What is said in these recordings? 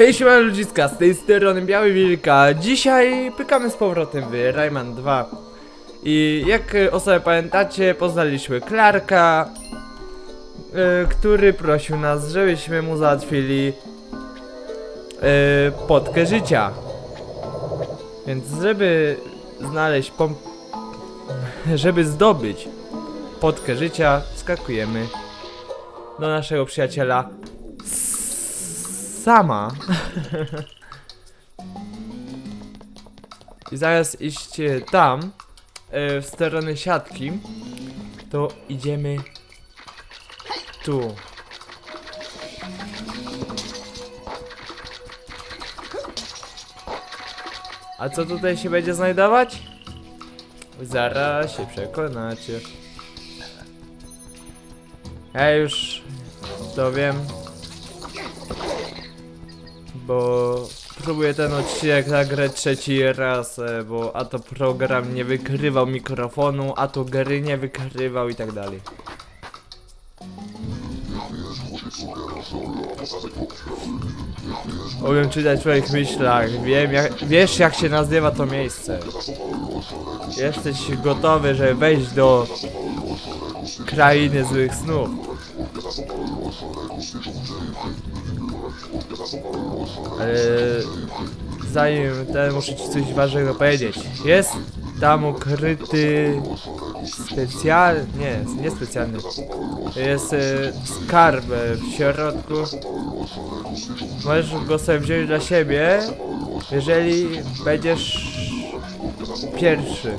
Hej, siema ludziska, z tej strony Biały Wilka. Dzisiaj pykamy z powrotem w Rayman 2. I jak e, o sobie pamiętacie, poznaliśmy Clarka, e, który prosił nas, żebyśmy mu załatwili e, potkę życia. Więc żeby znaleźć pom... żeby zdobyć potkę życia, skakujemy do naszego przyjaciela sama. I zamiast iść tam, e, w stronę siatki, to idziemy tu. A co tutaj się będzie znajdować? Zaraz się przekonacie. Ja już to wiem bo próbuję ten odcinek nagrać trzeci raz, e, bo a to program nie wykrywał mikrofonu, a to gry nie wykrywał i tak dalej. Umiem czytać w twoich myślach, wiem jak, wiesz jak się nazywa to miejsce. Jesteś gotowy, żeby wejść do krainy złych snów. Ale zanim ten muszę ci coś ważnego powiedzieć. Jest tam ukryty specjalny, nie, nie specjalny. Jest e, skarb w środku. Możesz go sobie wziąć dla siebie, jeżeli będziesz pierwszy.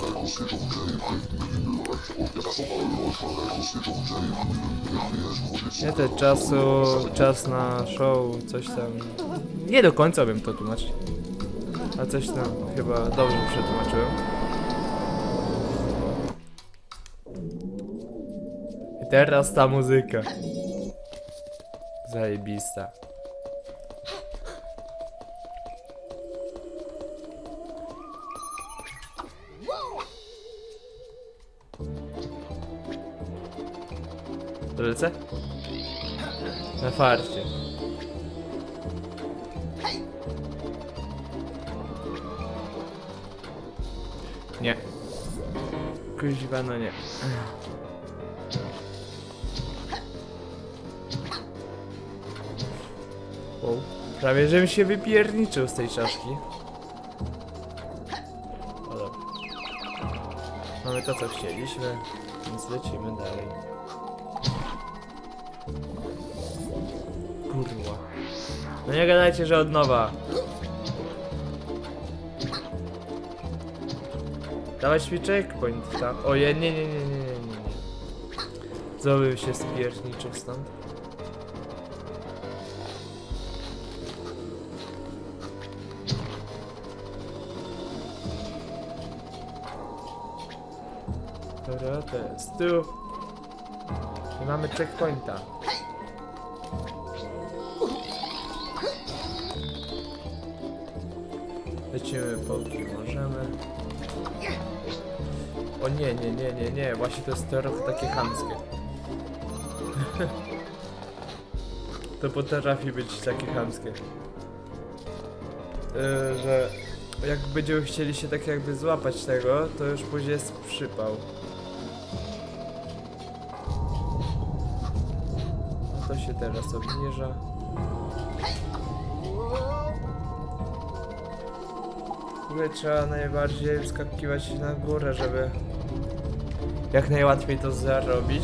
Nie te czasu, czas na show, coś tam. Nie do końca wiem to tłumaczyć. A coś tam chyba dobrze przetłumaczyłem. I teraz ta muzyka. Zajebista. Lecę? Na farcie. Nie. Kuźwa, no nie. Wow. Prawie żebym się wypierniczył z tej czaszki. Mamy to co chcieliśmy, więc lecimy dalej. Kurwa. No nie gadajcie, że od nowa. Dawać mi checkpoint tam. Oje, nie, nie, nie, nie, nie, nie. nie. Znowu się spierniczył stąd. Dobra, to jest tu. I mamy checkpointa. Lecimy póki możemy. O nie, nie, nie, nie, nie, właśnie to jest trochę takie chamskie. to potrafi być takie chamskie. Yy, że jak będziemy chcieli się tak jakby złapać tego, to już później jest przypał. To się teraz obniża. Tutaj trzeba najbardziej wskakiwać na górę, żeby jak najłatwiej to zarobić.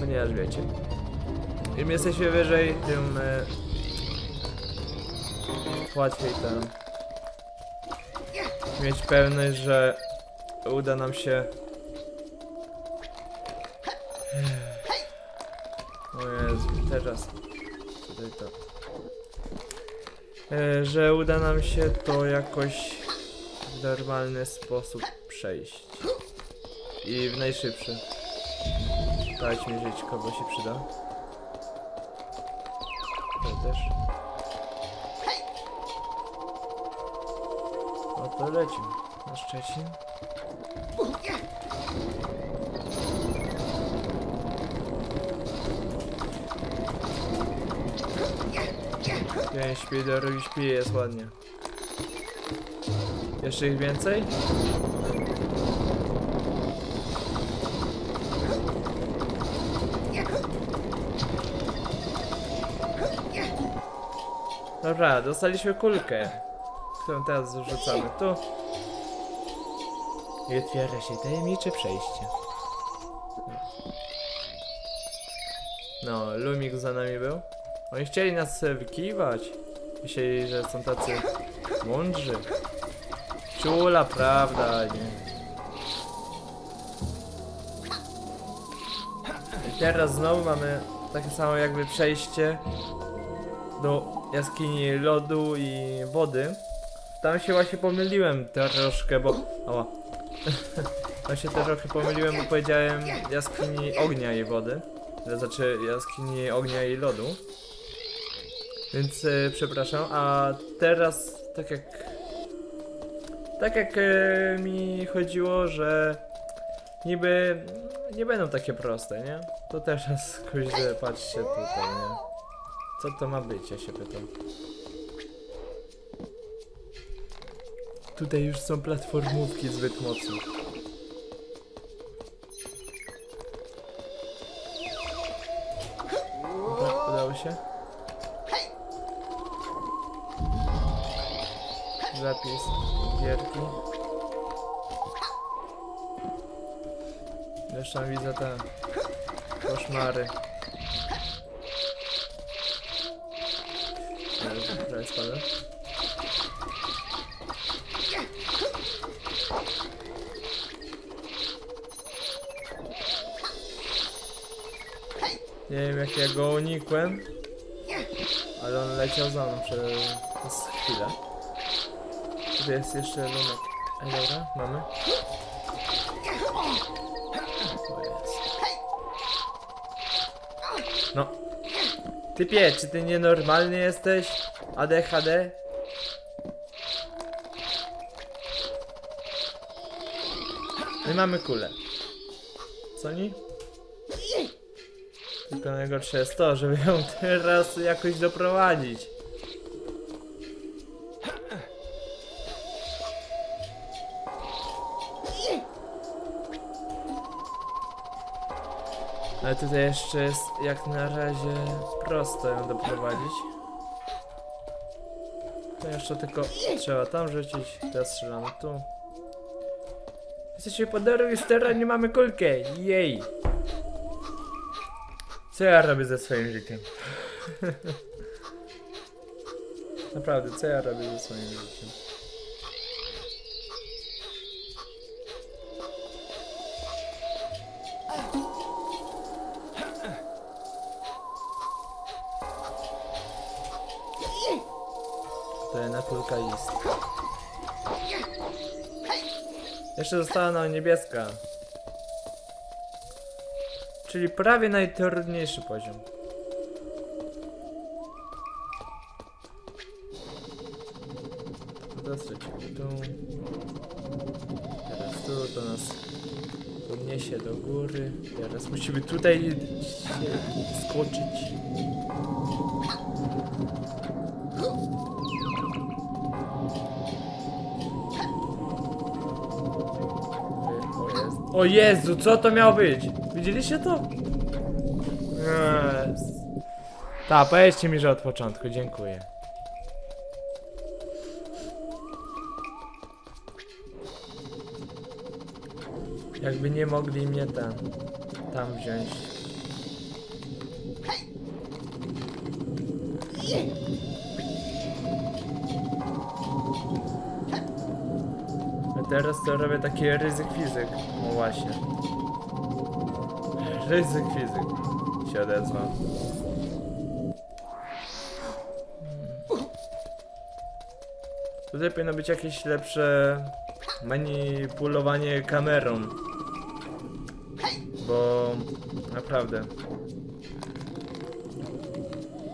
Ponieważ wiecie, im jesteśmy wyżej, tym e, łatwiej tam mieć pewność, że uda nam się. O Jezu, teraz tutaj to. E, że uda nam się to jakoś w normalny sposób przejść. I w najszybszy. Dać mi żyćko, bo się przyda. To też. No to lecimy. Na Szczecin. Pięć śpi, drugi śpi, jest ładnie. Jeszcze ich więcej? Dobra, dostaliśmy kulkę, którą teraz rzucamy tu. I otwiera się tajemnicze przejście. No, Lumik za nami był. Oni chcieli nas wykiwać. Myśleli, że są tacy mądrzy. Czula, prawda, nie. I teraz znowu mamy takie samo jakby przejście do jaskini lodu i wody. Tam się właśnie pomyliłem troszkę, bo... Ała. Tam się trochę pomyliłem, bo powiedziałem jaskini ognia i wody. Znaczy jaskini ognia i lodu. Więc e, przepraszam, a teraz tak jak... Tak jak e, mi chodziło, że niby nie będą takie proste, nie? To teraz kurde, patrzcie tutaj, nie? Co to ma być, ja się pytam. Tutaj już są platformówki zbyt mocno. Zapis gierki. Jeszcze tam widzę te koszmary. Teraz spadłem. Nie wiem jak ja go unikłem, ale on leciał za mną przez chwilę. Tu jest jeszcze lunek. Ej, dobra, mamy. No. Typie, czy ty nienormalny jesteś? ADHD? My mamy kulę. Co nie? Tylko najgorsze jest to, żeby ją teraz jakoś doprowadzić. Ale tutaj jeszcze jest jak na razie prosto ją doprowadzić. To jeszcze tylko trzeba tam rzucić, teraz strzelamy tu. Jesteśmy po drugiej stronie, nie mamy kulkę, jej! Co ja robię ze swoim życiem? Naprawdę, co ja robię ze swoim życiem? Kulka jest. Jeszcze została nam niebieska. Czyli prawie najtrudniejszy poziom. Lecimy tu. Teraz tu, to nas podniesie do góry. Teraz musimy tutaj się skoczyć. O Jezu. Co to miało być? Widzieliście to? Yes. Ta, powiedzcie mi, że od początku, dziękuję. Jakby nie mogli mnie tam, tam wziąć. Teraz to robię taki ryzyk fizyk. O właśnie. Ryzyk fizyk. Się odezwał. Tutaj powinno być jakieś lepsze manipulowanie kamerą. Bo naprawdę.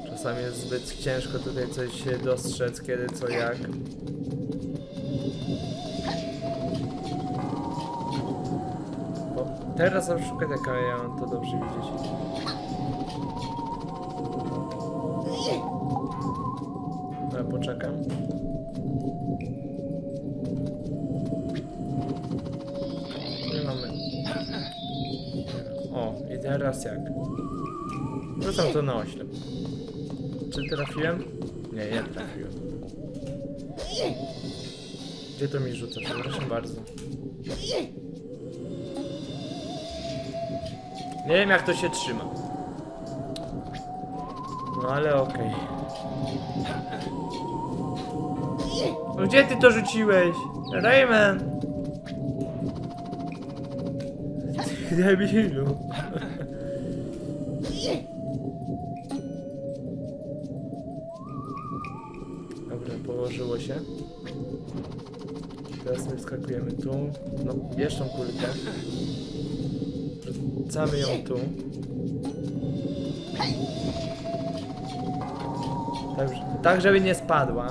Czasami jest zbyt ciężko tutaj coś dostrzec, kiedy co jak. Teraz oszukę taka ja mam to dobrze widzieć. poczekam. Nie mamy. O, i teraz jak? Wrzucam to na oślep. Czy trafiłem? Nie, nie trafiłem. Gdzie to mi rzuca? Przepraszam bardzo. Nie wiem jak to się trzyma. No ale okej. No gdzie ty to rzuciłeś? Rayman! Ty debilu. Dobra, położyło się. Teraz my wskakujemy tu. No, bierz tą kulkę. Wrzucamy ją tu. Tak, tak, żeby nie spadła.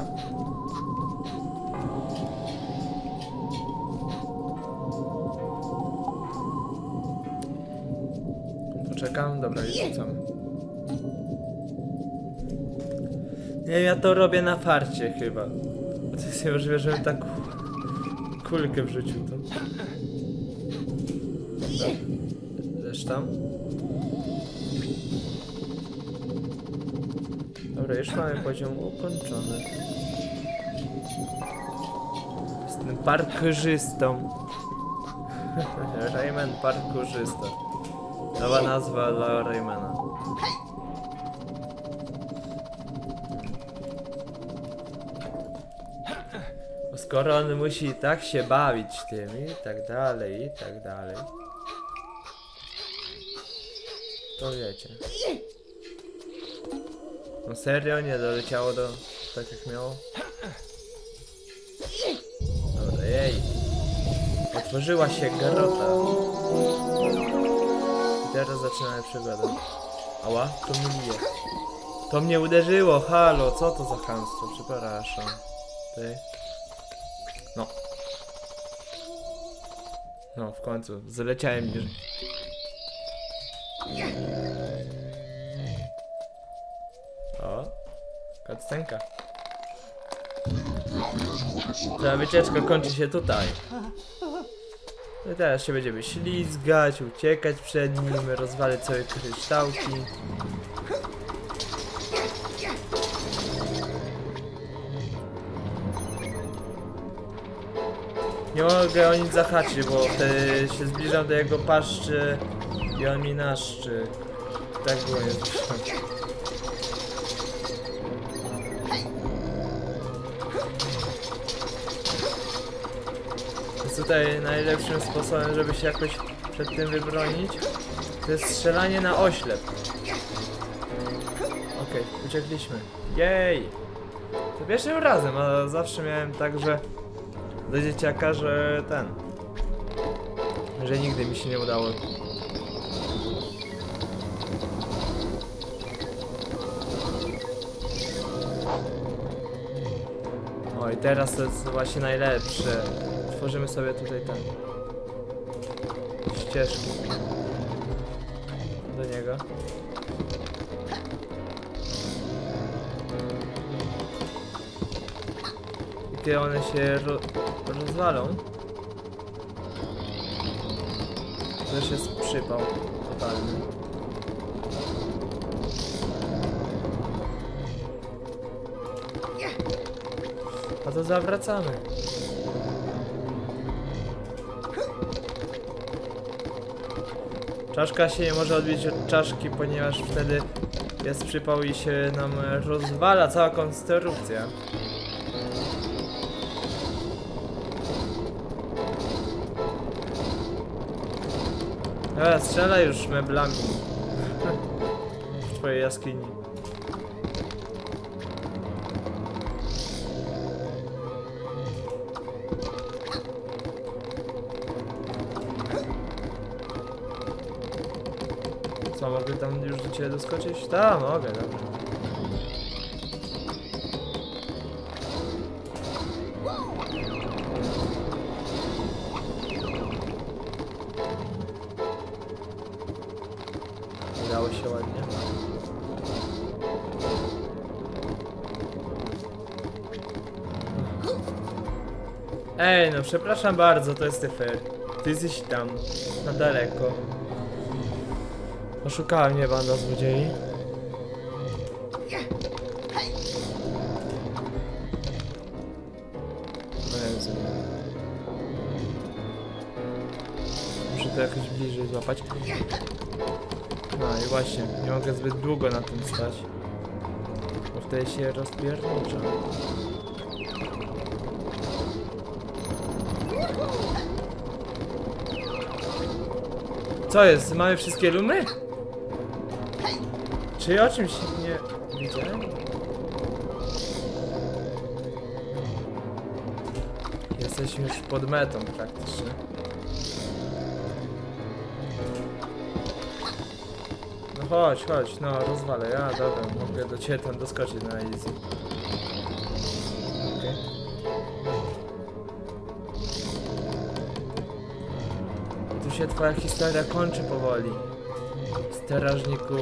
Poczekam, dobra, już rzucam. Nie ja to robię na farcie chyba. To jest niemożliwe, żebym tak kulkę wrzucił to. Dobra. Leż tam. Dobra, już mamy poziom ukończony. Jestem parkurzystą. Rayman parkurzysta. Nowa nazwa dla Raymana. Skoro on musi tak się bawić tym i tak dalej, i tak dalej. To wiecie. No serio, nie doleciało do tak jak miało? Dobra, jej. Otworzyła się grota. I teraz zaczynamy przygodę. Ała, to mnie bije. To mnie uderzyło, halo, co to za chamstwo, przepraszam. Ty. No. No, w końcu, zleciałem niżej. Kaccenka. Ta wycieczka kończy się tutaj. No i teraz się będziemy ślizgać, uciekać przed nim, rozwalać sobie kryształki. Nie mogę o nic zahaczyć, bo wtedy się zbliżam do jego paszczy i on mi naszczy. Tak było jest. Więc tutaj najlepszym sposobem, żeby się jakoś przed tym wybronić, to jest strzelanie na oślep. Okej, uciekliśmy. Jej! To pierwszym razem, a zawsze miałem tak, że do dzieciaka, że ten. Że nigdy mi się nie udało. Oj, teraz to jest właśnie najlepsze. Tworzymy sobie tutaj ten. ścieżki. Do niego. I kiedy one się ro rozwalą, to już jest przypał totalny. A to zawracamy. Czaszka się nie może odbić od czaszki, ponieważ wtedy jest przypał i się nam rozwala cała konstrukcja. Dobra, strzelaj już meblami. W twojej jaskini. Co, mogę tam już do ciebie doskoczyć? Tak, mogę, dobrze. Udało się ładnie. Ej, no przepraszam bardzo, to jest nie fair. Ty jesteś tam, na daleko. Oszukała mnie banda złodziei. Muszę to jakoś bliżej złapać. No i właśnie, nie mogę zbyt długo na tym stać. Bo wtedy się rozpierniczę. Co jest? Mamy wszystkie lumy? Czy ja o czymś nie widziałem? Jesteśmy już pod metą praktycznie. No chodź, chodź, no rozwalę, ja dobra, mogę do ciebie tam doskoczyć na easy. Się twoja historia kończy powoli. Strażniku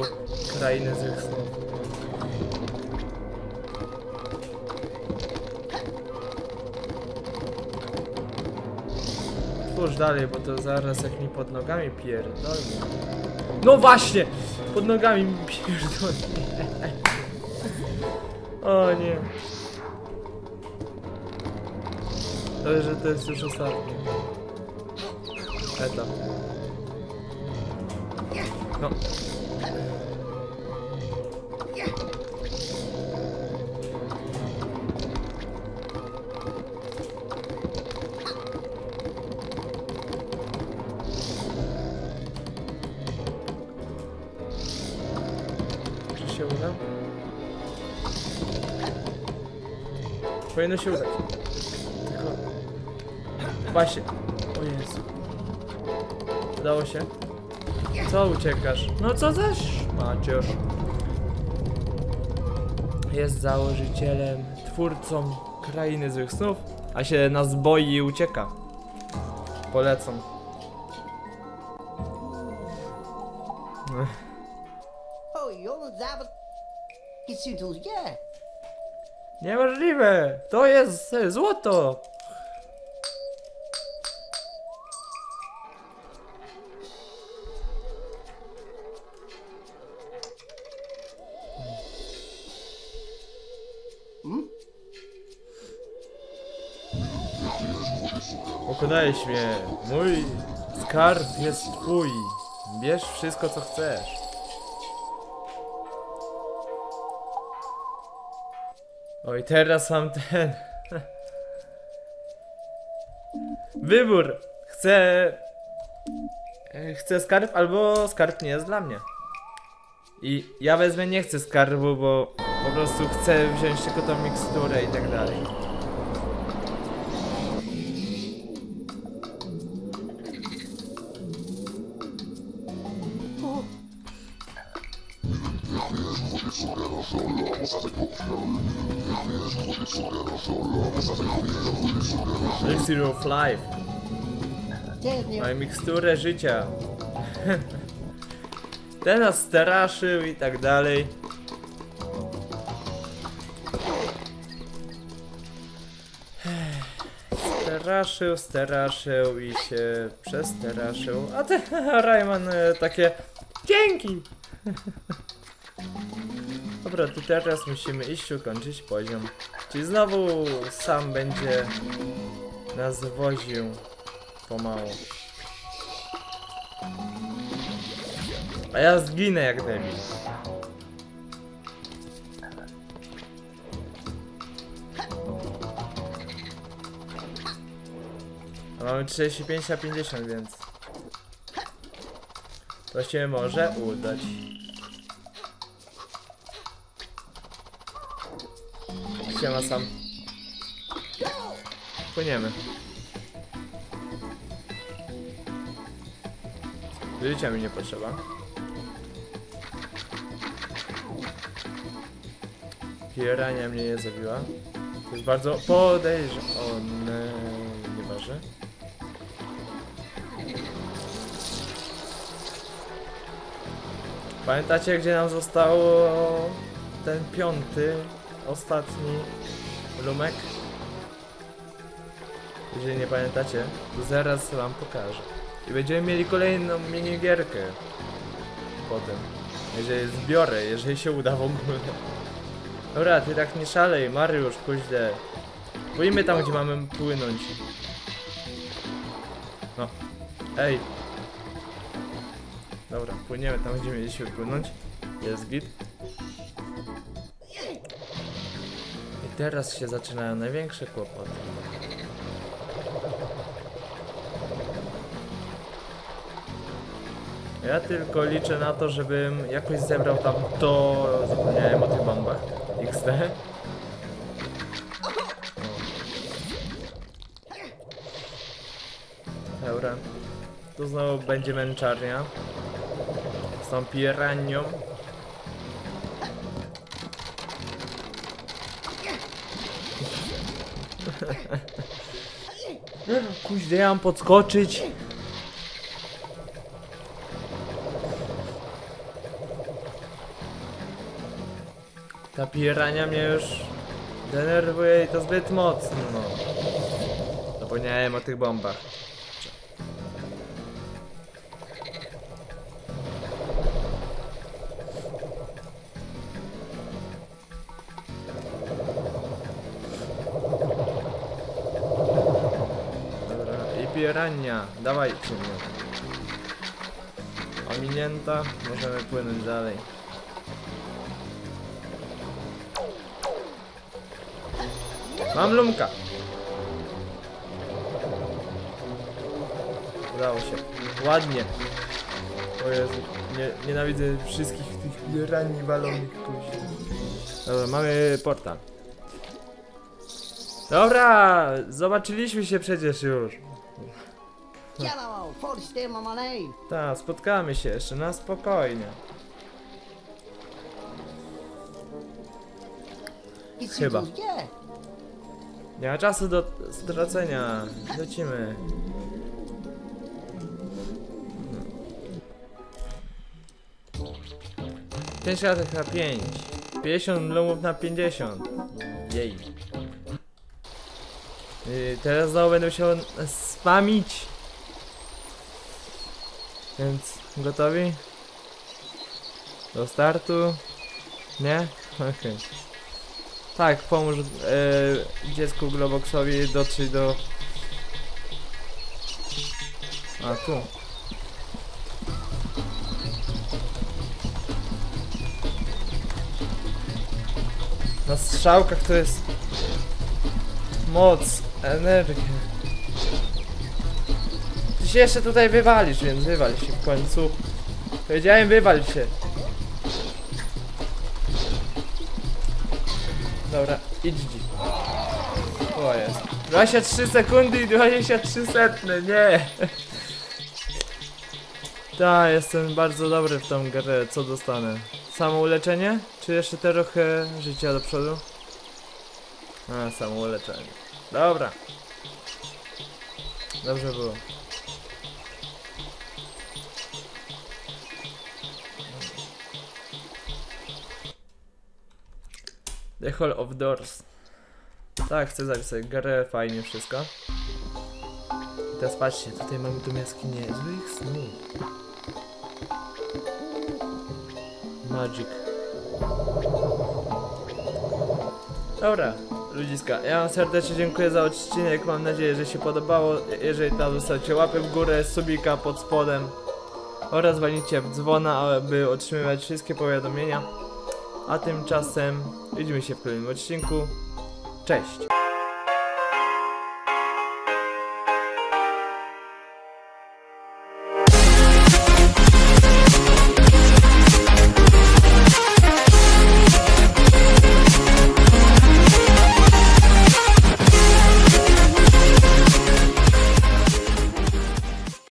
krainy złych snów. Twórz dalej, bo to zaraz jak mi pod nogami pierdolnie. No właśnie! Pod nogami mi pierdolnie. O nie. To, że to jest już ostatnie. Etap. No. Się? Powinno się udać. Tylko... Właśnie. O Jezu. Udało się? Co uciekasz? No co zaś Macierz? Jest założycielem, twórcą krainy złych snów, a się nas boi i ucieka. Polecam. Oh. Niemożliwe! To jest e, złoto! Pokonałeś mnie. Mój skarb jest twój. Bierz wszystko co chcesz. Oj, teraz mam ten. Wybór. Chcę. e, Chcę skarb, albo skarb nie jest dla mnie. I ja wezmę, nie chcę skarbu, bo po prostu chcę wziąć tylko tą miksturę i tak dalej. Elixir of Life. Mamy miksturę życia. Ten nas straszył i tak dalej. Straszył, straszył i się przestraszył. A ten Rayman e, takie dzięki. Dobra, to teraz musimy iść ukończyć poziom. Czyli znowu sam będzie nas woził pomału. A ja zginę jak debil. Mamy 35 na 50, więc to się może udać. Siema sam. Płyniemy. Życia mi nie potrzeba. Pirania mnie nie zabiła. To jest bardzo podejrzane. Pamiętacie gdzie nam zostało ten piąty, ostatni lumek? Jeżeli nie pamiętacie, to zaraz wam pokażę. I będziemy mieli kolejną minigierkę. Potem. Jeżeli zbiorę, jeżeli się uda w ogóle. Dobra, ty tak nie szalej, Mariusz, kuźle. Pójdźmy tam, gdzie mamy płynąć. No. Ej. Dobra, płyniemy tam, gdzie mieliśmy płynąć. Jest git. I teraz się zaczynają największe kłopoty. Ja tylko liczę na to, żebym jakoś zebrał tam to... Zapomniałem o tych bombach. XD. Dobra. Tu znowu będzie męczarnia. Tą piranią. Kuźle, ja mam podskoczyć. Ta pirania mnie już denerwuje i to zbyt mocno. No. Zapomniałem o tych bombach. Pirania, dawajcie mnie. Ominięta, możemy płynąć dalej. Mam lumka. Udało się. Ładnie. O Jezu, nie, nienawidzę wszystkich tych pirani walonych. Dobra, mamy portal. Dobra, zobaczyliśmy się przecież już. In my money. Tak, spotkamy się jeszcze na spokojnie. Chyba. Nie ma czasu do stracenia. Lecimy. Pięć razy na 5. 50 lumów na 50. Jej. Teraz znowu będę musiał spamić. Więc gotowi? Do startu? Nie? Okej. Tak, pomóż e, dziecku Globoxowi dotrzeć do... A, tu. Na strzałkach to jest... Moc, energia. Się jeszcze tutaj wywalisz, więc wywal się w końcu. Powiedziałem wywal się. Dobra, idź dzi. O jest. 23 sekundy i 23 setne, nie! Tak, jestem bardzo dobry w tą grę, co dostanę? Samo uleczenie? Czy jeszcze trochę życia do przodu? A, samo uleczenie. Dobra. Dobrze było. The Hall of Doors. Tak, chcę zapisać grę, fajnie wszystko. I teraz patrzcie, tutaj mamy tu jaskinię złych snów. Magic. Dobra, ludziska, ja wam serdecznie dziękuję za odcinek, mam nadzieję, że się podobało. Jeżeli tam zostawcie łapę w górę, subika pod spodem oraz walnijcie w dzwona, aby otrzymywać wszystkie powiadomienia. A tymczasem widzimy się w kolejnym odcinku. Cześć!